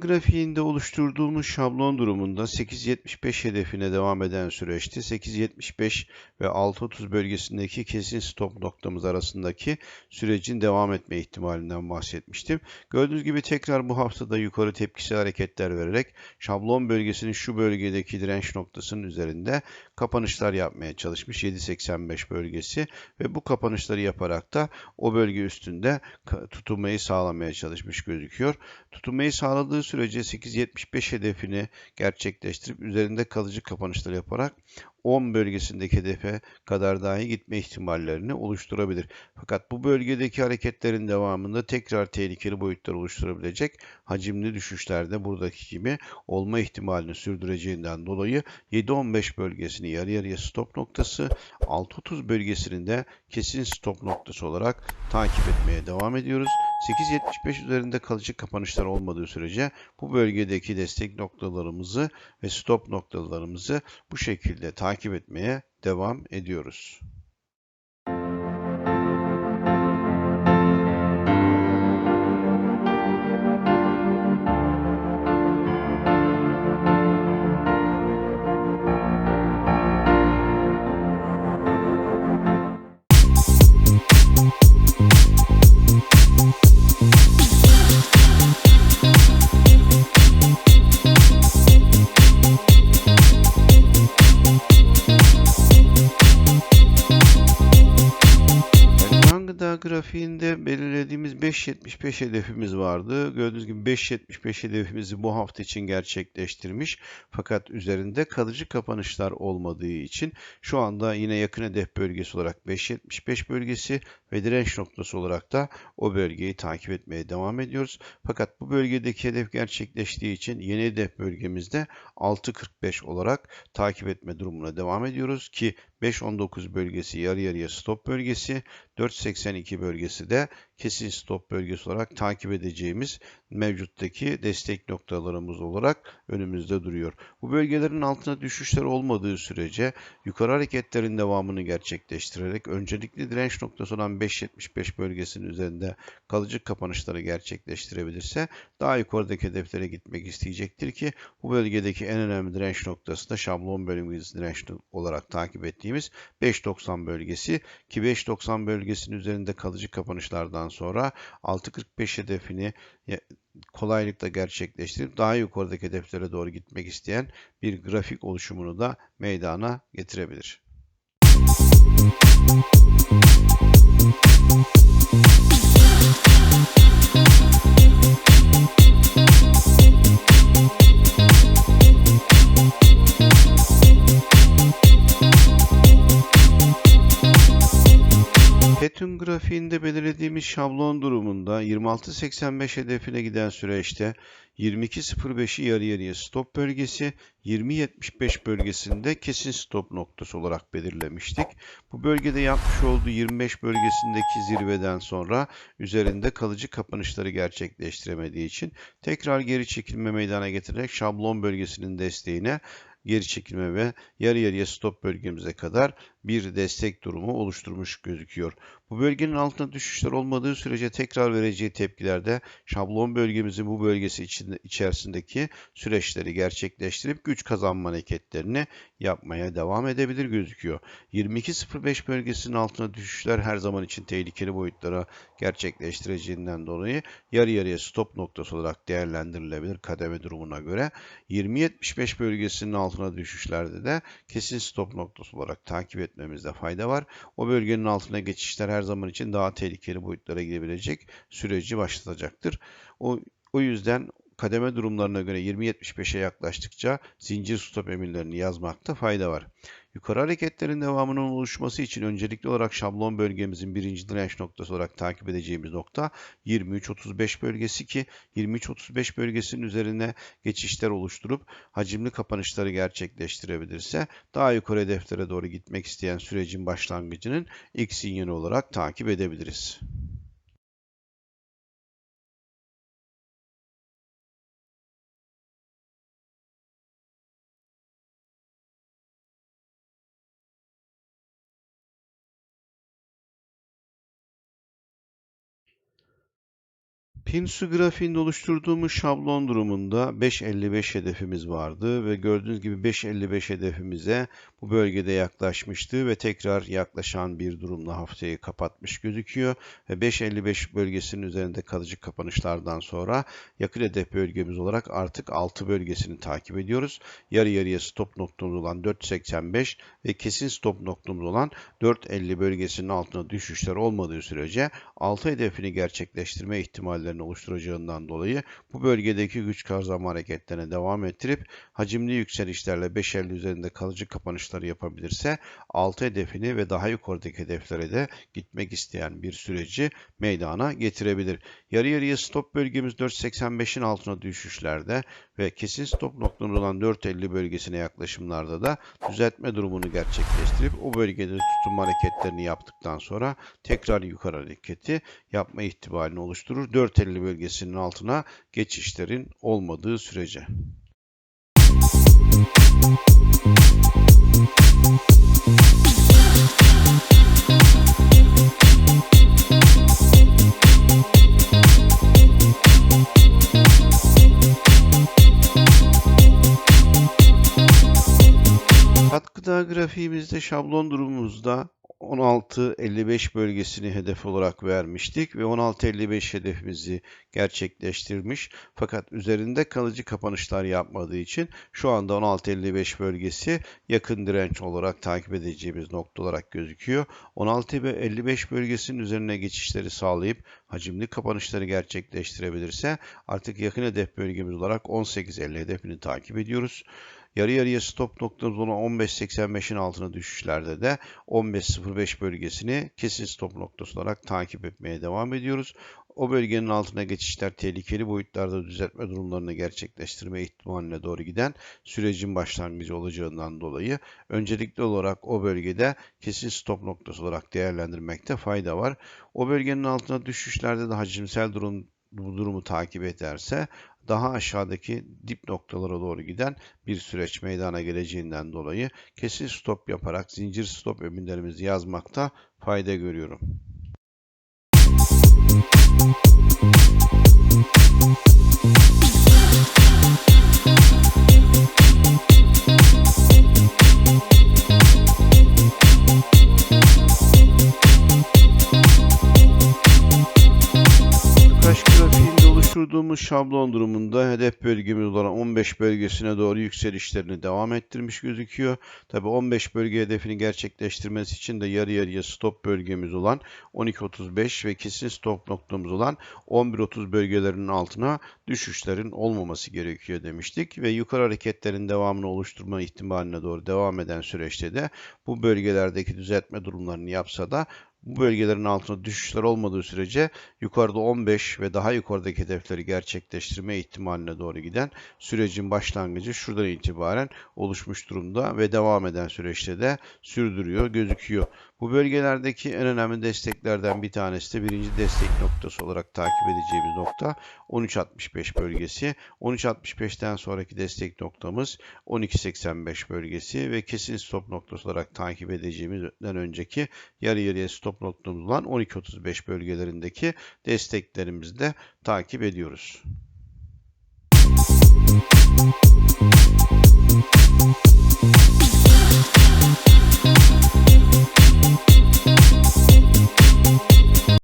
Grafiğinde oluşturduğumuz şablon durumunda 8.75 hedefine devam eden süreçte 8.75 ve 6.30 bölgesindeki kesin stop noktamız arasındaki sürecin devam etme ihtimalinden bahsetmiştim. Gördüğünüz gibi tekrar bu haftada yukarı tepkisel hareketler vererek şablon bölgesinin şu bölgedeki direnç noktasının üzerinde kapanışlar yapmaya çalışmış 7.85 bölgesi ve bu kapanışları yaparak da o bölge üstünde tutunmayı sağlamaya çalışmış gözüküyor. Tutunmayı sağladığı sürece 8.75 hedefini gerçekleştirip üzerinde kalıcı kapanışlar yaparak 10 bölgesindeki hedefe kadar dahi gitme ihtimallerini oluşturabilir. Fakat bu bölgedeki hareketlerin devamında tekrar tehlikeli boyutlar oluşturabilecek hacimli düşüşlerde buradaki gibi olma ihtimalini sürdüreceğinden dolayı 7-15 bölgesini yarı yarıya stop noktası, 6-30 bölgesinin de kesin stop noktası olarak takip etmeye devam ediyoruz. 8.75 üzerinde kalıcı kapanışlar olmadığı sürece bu bölgedeki destek noktalarımızı ve stop noktalarımızı bu şekilde takip etmeye devam ediyoruz. Grafiğinde belirlediğimiz 5.75 hedefimiz vardı. Gördüğünüz gibi 5.75 hedefimizi bu hafta için gerçekleştirmiş. Fakat üzerinde kalıcı kapanışlar olmadığı için şu anda yine yakın hedef bölgesi olarak 5.75 bölgesi ve direnç noktası olarak da o bölgeyi takip etmeye devam ediyoruz. Fakat bu bölgedeki hedef gerçekleştiği için yeni hedef bölgemizde 6.45 olarak takip etme durumuna devam ediyoruz ki 5.19 bölgesi yarı yarıya stop bölgesi, 4.82 bölgesi de kesin stop bölgesi olarak takip edeceğimiz mevcuttaki destek noktalarımız olarak önümüzde duruyor. Bu bölgelerin altına düşüşler olmadığı sürece yukarı hareketlerin devamını gerçekleştirerek öncelikli direnç noktası olan 5.75 bölgesinin üzerinde kalıcı kapanışları gerçekleştirebilirse daha yukarıdaki hedeflere gitmek isteyecektir ki bu bölgedeki en önemli direnç noktası da şablon bölgesi direnç olarak takip ettiğimiz 5.90 bölgesi ki 5.90 bölgesinin üzerinde kalıcı kapanışlardan sonra 6.45 hedefini kolaylıkla gerçekleştirip daha yukarıdaki hedeflere doğru gitmek isteyen bir grafik oluşumunu da meydana getirebilir. Petun grafiğinde belirlediğimiz şablon durumunda 26.85 hedefine giden süreçte 22.05'i yarı yarıya stop bölgesi, 20.75 bölgesinde kesin stop noktası olarak belirlemiştik. Bu bölgede yapmış olduğu 25 bölgesindeki zirveden sonra üzerinde kalıcı kapanışları gerçekleştiremediği için tekrar geri çekilme meydana getirerek şablon bölgesinin desteğine geri çekilme ve yarı yarıya stop bölgemize kadar bir destek durumu oluşturmuş gözüküyor. Bu bölgenin altında düşüşler olmadığı sürece tekrar vereceği tepkilerde şablon bölgemizin bu bölgesi içinde, içerisindeki süreçleri gerçekleştirip güç kazanma hareketlerini yapmaya devam edebilir gözüküyor. 22.05 bölgesinin altına düşüşler her zaman için tehlikeli boyutlara gerçekleştireceğinden dolayı yarı yarıya stop noktası olarak değerlendirilebilir kademe durumuna göre. 20.75 bölgesinin altına düşüşlerde de kesin stop noktası olarak takip etmemizde fayda var. O bölgenin altına geçişler her zaman için daha tehlikeli boyutlara gidebilecek süreci başlatacaktır. O, o yüzden kademe durumlarına göre 20.75'e yaklaştıkça zincir stop emirlerini yazmakta fayda var. Yukarı hareketlerin devamının oluşması için öncelikli olarak şablon bölgemizin birinci direnç noktası olarak takip edeceğimiz nokta 23.35 bölgesi ki 23.35 bölgesinin üzerine geçişler oluşturup hacimli kapanışları gerçekleştirebilirse daha yukarı hedeflere doğru gitmek isteyen sürecin başlangıcının ilk sinyali olarak takip edebiliriz. Pinsu grafiğinde oluşturduğumuz şablon durumunda 5.55 hedefimiz vardı ve gördüğünüz gibi 5.55 hedefimize bu bölgede yaklaşmıştı ve tekrar yaklaşan bir durumla haftayı kapatmış gözüküyor ve 5.55 bölgesinin üzerinde kalıcı kapanışlardan sonra yakın hedef bölgemiz olarak artık 6 bölgesini takip ediyoruz. Yarı yarıya stop noktamız olan 4.85 ve kesin stop noktamız olan 4.50 bölgesinin altına düşüşler olmadığı sürece 6 hedefini gerçekleştirme ihtimallerini oluşturacağından dolayı bu bölgedeki güç kazanma hareketlerine devam ettirip hacimli yükselişlerle 5.50 üzerinde kalıcı kapanışları yapabilirse 6 hedefini ve daha yukarıdaki hedeflere de gitmek isteyen bir süreci meydana getirebilir. Yarı yarıya stop bölgemiz 4.85'in altına düşüşlerde ve kesin stop noktamız olan 4.50 bölgesine yaklaşımlarda da düzeltme durumunu gerçekleştirip o bölgede tutunma hareketlerini yaptıktan sonra tekrar yukarı hareketi yapma ihtimalini oluşturur. 4.50 bölgesinin altına geçişlerin olmadığı sürece. Katkıda grafiğimizde şablon durumumuzda 16.55 bölgesini hedef olarak vermiştik ve 16.55 hedefimizi gerçekleştirmiş. Fakat üzerinde kalıcı kapanışlar yapmadığı için şu anda 16.55 bölgesi yakın direnç olarak takip edeceğimiz nokta olarak gözüküyor. 16.55 bölgesinin üzerine geçişleri sağlayıp hacimli kapanışları gerçekleştirebilirse artık yakın hedef bölgemiz olarak 18.50 hedefini takip ediyoruz. Yarı yarıya stop noktamız olan 15.85'in altına düşüşlerde de 15.05 bölgesini kesin stop noktası olarak takip etmeye devam ediyoruz. O bölgenin altına geçişler tehlikeli boyutlarda düzeltme durumlarını gerçekleştirme ihtimaline doğru giden sürecin başlangıcı olacağından dolayı öncelikli olarak o bölgede kesin stop noktası olarak değerlendirmekte fayda var. O bölgenin altına düşüşlerde de hacimsel durum bu durumu takip ederse daha aşağıdaki dip noktalara doğru giden bir süreç meydana geleceğinden dolayı kesin stop yaparak zincir stop eminlerimizi yazmakta fayda görüyorum. Oluşturduğumuz şablon durumunda hedef bölgemiz olan 15 bölgesine doğru yükselişlerini devam ettirmiş gözüküyor. Tabi 15 bölge hedefini gerçekleştirmesi için de yarı yarıya stop bölgemiz olan 12.35 ve kesin stop noktamız olan 11.30 bölgelerinin altına düşüşlerin olmaması gerekiyor demiştik. Ve yukarı hareketlerin devamını oluşturma ihtimaline doğru devam eden süreçte de bu bölgelerdeki düzeltme durumlarını yapsa da bu bölgelerin altında düşüşler olmadığı sürece yukarıda 15 ve daha yukarıdaki hedefleri gerçekleştirme ihtimaline doğru giden sürecin başlangıcı şuradan itibaren oluşmuş durumda ve devam eden süreçte de sürdürüyor gözüküyor. Bu bölgelerdeki en önemli desteklerden bir tanesi de birinci destek noktası olarak takip edeceğimiz nokta 13.65 bölgesi. 13.65'ten sonraki destek noktamız 12.85 bölgesi ve kesin stop noktası olarak takip edeceğimizden önceki yarı yarıya stop noktamız olan 12.35 bölgelerindeki desteklerimizi de takip ediyoruz.